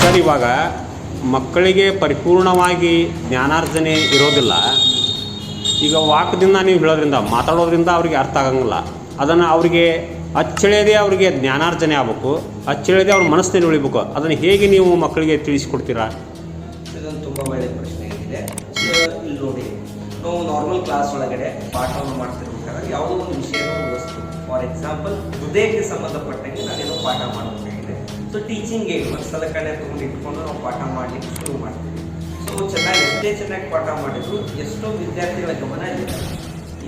Sir, ಇವಾಗ ಮಕ್ಕಳಿಗೆ ಪರಿಪೂರ್ಣವಾಗಿ ಜ್ಞಾನಾರ್ಜನೆ ಇರೋದಿಲ್ಲ. ಈಗ ವಾಕ್ದಿಂದ ನೀವು ಹೇಳೋದ್ರಿಂದ, ಮಾತಾಡೋದ್ರಿಂದ ಅವ್ರಿಗೆ ಅರ್ಥ ಆಗಂಗಿಲ್ಲ. ಅದನ್ನು ಅವರಿಗೆ ಅಚ್ಚಳಿಯದೆ ಅವರಿಗೆ ಜ್ಞಾನಾರ್ಜನೆ ಆಗಬೇಕು. ಅಚ್ಚಳಿಯದೆ ಅವ್ರ ಮನಸ್ಸಿನಲ್ಲಿ ಉಳಿಬೇಕು. ಅದನ್ನು ಹೇಗೆ ನೀವು ಮಕ್ಕಳಿಗೆ ತಿಳಿಸಿಕೊಡ್ತೀರಾ? ತುಂಬ ಒಳ್ಳೆಯ ಪ್ರಶ್ನೆ ಸೊ, ಇಲ್ಲಿ ನೋಡಿ. ನಾವು ನಾರ್ಮಲ್ ಕ್ಲಾಸ್ ಒಳಗಡೆ ಪಾಠವನ್ನು ಮಾಡ್ತಿರ್ಬೇಕಾದ್ರೆ ಯಾವುದೋ ಒಂದು ವಿಷಯ ಒಂದು ವಸ್ತು ಫಾರ್ ಎಕ್ಸಾಂಪಲ್ ಹೃದಯಕ್ಕೆ ಸಂಬಂಧಪಟ್ಟಂಗೆ ನಾನೇನೋ ಪಾಠ ಮಾಡಬೇಕಾಗಿದೆ. ಸೊ ಟೀಚಿಂಗ್ ಏಡ್ ಒಂದು ಸಲಕರಣೆ ತೊಗೊಂಡು ಇಟ್ಕೊಂಡು ನಾವು ಪಾಠ ಮಾಡಲಿಕ್ಕೆ ಶುರು ಮಾಡ್ತೀವಿ. ಸೊ ಚೆನ್ನಾಗಿ ಎಷ್ಟೇ ಚೆನ್ನಾಗಿ ಪಾಠ ಮಾಡಿದ್ರು ಎಷ್ಟೋ ವಿದ್ಯಾರ್ಥಿಗಳ ಗಮನ ಇಲ್ಲ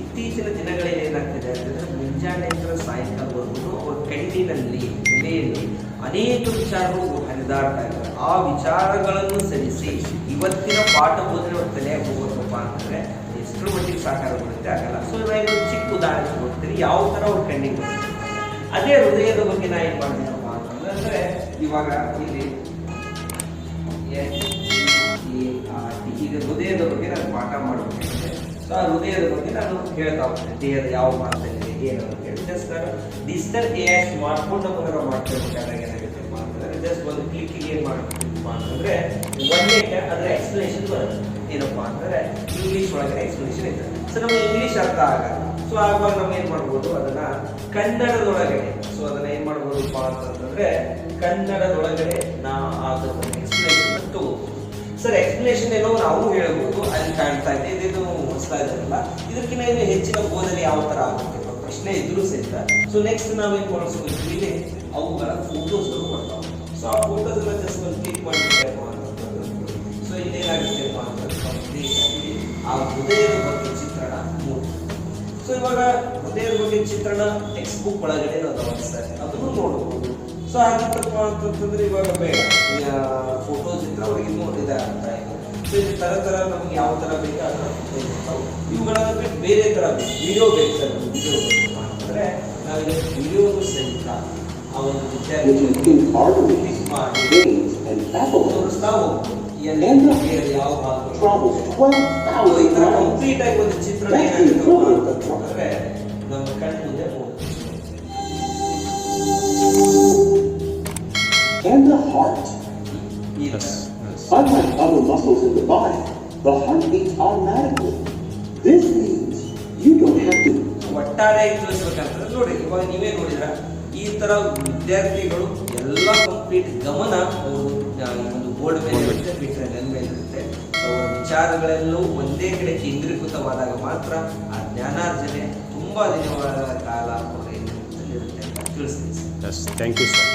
ಇತ್ತೀಚಿನ ದಿನಗಳಲ್ಲಿ ಏನಾಗ್ತಿದೆ ಅಂತಂದ್ರೆ ಮುಂಜಾನೆಯಿಂದ ಸಾಯಂಕಾಲವರೆಗೂ ಅವ್ರ ಕಣ್ಣಿನಲ್ಲಿ ತಲೆಯಲ್ಲಿ ಅನೇಕ ವಿಚಾರಗಳು ಹರಿದಾಡ್ತಾ ಇದ್ದಾರೆ. ಆ ವಿಚಾರಗಳನ್ನು ಸರಿಸಿ ಇವತ್ತಿನ ಪಾಠ ಬೋಧನೆ ತಲೆ ಹೋಗೋದಪ್ಪ ಅಂತಂದ್ರೆ ಎಷ್ಟರ ಮಟ್ಟಿಗೆ ಸಾಕಾರಗೊಳ್ಳುತ್ತೆ ಆಗಲ್ಲ. ಸೊ ಇವಾಗ ಚಿಕ್ಕ ಉದಾಹರಣೆ ಕೊಡ್ತೀನಿ. ಯಾವ ಥರ ಅವ್ರು ಕಣ್ಣಿಗೆ ಬರುತ್ತೆ ಅದೇ ಹೃದಯದ ಬಗ್ಗೆ ನಾ ಏನು ಮಾಡ್ತೀನಪ್ಪ ಅಂತಂದ್ರೆ ಇವಾಗ ಇಲ್ಲಿ. ಈಗ ಹೃದಯದ ಬಗ್ಗೆ ನಾನು ಪಾಠ ಮಾಡಬೇಕಂದ್ರೆ ಸೊ ಆ ಹೃದಯದ ಬಗ್ಗೆ ನಾನು ಹೇಳ್ತಾ ಹೋಗ್ತೇನೆ. ದೇಹದ ಯಾವ ಇದೆ ಏನು ಅಂತ ಹೇಳಿ. ಜಸ್ಟ್ ನಾನು ಡಿಜಿಟಲ್ ಎ ಐ ಸ್ಮಾರ್ಟ್ಫೋನ್ ಮಾಡ್ತಾ ಮಾಡ್ತಿರ್ಬೇಕಾದಾಗ ಒಂದೇ ಅದರ ಎಕ್ಸ್ಪ್ಲನೇಷನ್ ಬರುತ್ತೆ. ಏನಪ್ಪಾ ಅಂತಂದ್ರೆ ಇಂಗ್ಲಿಷ್ ಒಳಗಡೆ ಎಕ್ಸ್ಪ್ಲನೇಷನ್ ಇದೆ ಸೊ ನಮಗೆ ಇಂಗ್ಲಿಷ್ ಅರ್ಥ ಆಗಲ್ಲ. ಸೊ ಆವಾಗ ನಾವು ಏನು ಮಾಡ್ಬೋದು? ಅದನ್ನ ಕನ್ನಡದೊಳಗಡೆ. ಸೊ ಅದನ್ನ ಏನ್ ಮಾಡ್ಬೋದಪ್ಪ ಅಂತಂದ್ರೆ ಕನ್ನಡದೊಳಗಡೆ ನಾ ಅದರ ಎಕ್ಸ್ಪ್ಲನೇಷನ್ ತಗೋಬಹುದು ಸರ್ ಎಕ್ಸ್ಪ್ಲನೇಷನ್ ಏನೋ ನಾವು ಹೇಳ್ಬೋದು. ಅಲ್ಲಿ ಕಾಣ್ತಾ ಇದೆ. ಇದೇನು ಹೊಸ್ತಾ ಇದ್ದಾರಲ್ಲ. ಇದಕ್ಕಿಂತ ಹೆಚ್ಚಿನ ಬೋಧನೆ ಯಾವ ತರ ಆಗುತ್ತೆ ಪ್ರಶ್ನೆ ಇದ್ರೂ ಸಹಿತ. ಸೊ ನೆಕ್ಸ್ಟ್ ನಾವೇನ್ ಮಾಡಿಸ್ಬೇಕು? ಇಲ್ಲಿ ಅವುಗಳ ಫೋಟೋಸ್ಗಳು ಆ ಹೃದಯದ ಬಗ್ಗೆ ಚಿತ್ರಣ ಮೂಡುತ್ತೆ ಸೊ ಇವಾಗ ಹೃದಯದ ಬಗ್ಗೆ ಚಿತ್ರಣ ಟೆಕ್ಸ್ಟ್ ಬುಕ್ ಒಳಗಡೆ ನಾವು ಗಮನಿಸ್ತಾರೆ ಅದನ್ನು ನೋಡಬಹುದು ಸೊ ಹಾಗಿತ್ತಪ್ಪ ಅಂತಂತಂದ್ರೆ ಇವಾಗ ಬೇಡ. ಫೋಟೋಸ್ ಚಿತ್ರ ಅವ್ರಿಗೆ ಇನ್ನೂ ಅಂತ ಇದೆ ಸೊ ಇದು ತರ ತರ ನಮ್ಗೆ ಯಾವ ತರ ಬೇಕು ಆ ಥರ photos ಇರ್ತಾವೆ. ಇವುಗಳನ್ನ ಬಿಟ್ಟು ಬೇರೆ ತರ ಬೇಕು. ವಿಡಿಯೋ ಬೇಕು ಸರ್. ವಿಡಿಯೋ ಅಂತಂದ್ರೆ ನಾವಿಲ್ಲಿ ವಿಡಿಯೋ ಸಹಿತ ಆ ಒಂದು ವಿದ್ಯಾರ್ಥಿ. ತೋರಿಸ್ತಾ ಹೋಗ್ಬೋದು. ಎಲ್ಲಿ ಬೇರೆ ಯಾವ ಭಾಗ Travels ನಾವು ಈ 12,000 ತರ miles. ಕಂಪ್ಲೀಟ್ ಆಗಿ ಒಂದು ಚಿತ್ರಣ ಏನಾಗುತ್ತೆ ಅಂತಂದ್ರೆ ನಮ್ಮ ಕಣ್ಣು ಮುಂದೆ ಮೂಡುತ್ತೆ. And the heart. ಈ ತರ. Unlike other muscles in the body, the heart beats automatically. This means you don't have to ಒಟ್ಟಾರೆ ತಿಳಿಸ್ಬೇಕಂತಂದ್ರೆ ನೋಡಿ ಇವಾಗ ನೀವೇ ನೋಡಿದ್ರ ಈ ತರ ವಿದ್ಯಾರ್ಥಿಗಳು ಎಲ್ಲ ಕಂಪ್ಲೀಟ್ ಗಮನ ಅವರು ಒಂದು ಬೋರ್ಡ್ ಮೇಲೆ ಇರುತ್ತೆ ಬಿಟ್ಟರೆ ನನ್ನ ಮೇಲೆ ಇರುತ್ತೆ. ಅವರ ವಿಚಾರಗಳೆಲ್ಲವೂ ಒಂದೇ ಕಡೆ ಕೇಂದ್ರೀಕೃತವಾದಾಗ ಮಾತ್ರ ಆ ಜ್ಞಾನಾರ್ಜನೆ ತುಂಬಾ ದಿನಗಳ ಕಾಲ ಅವರ ತಿಳಿಸ್ತೀನಿ ಸರ್. Thank you sir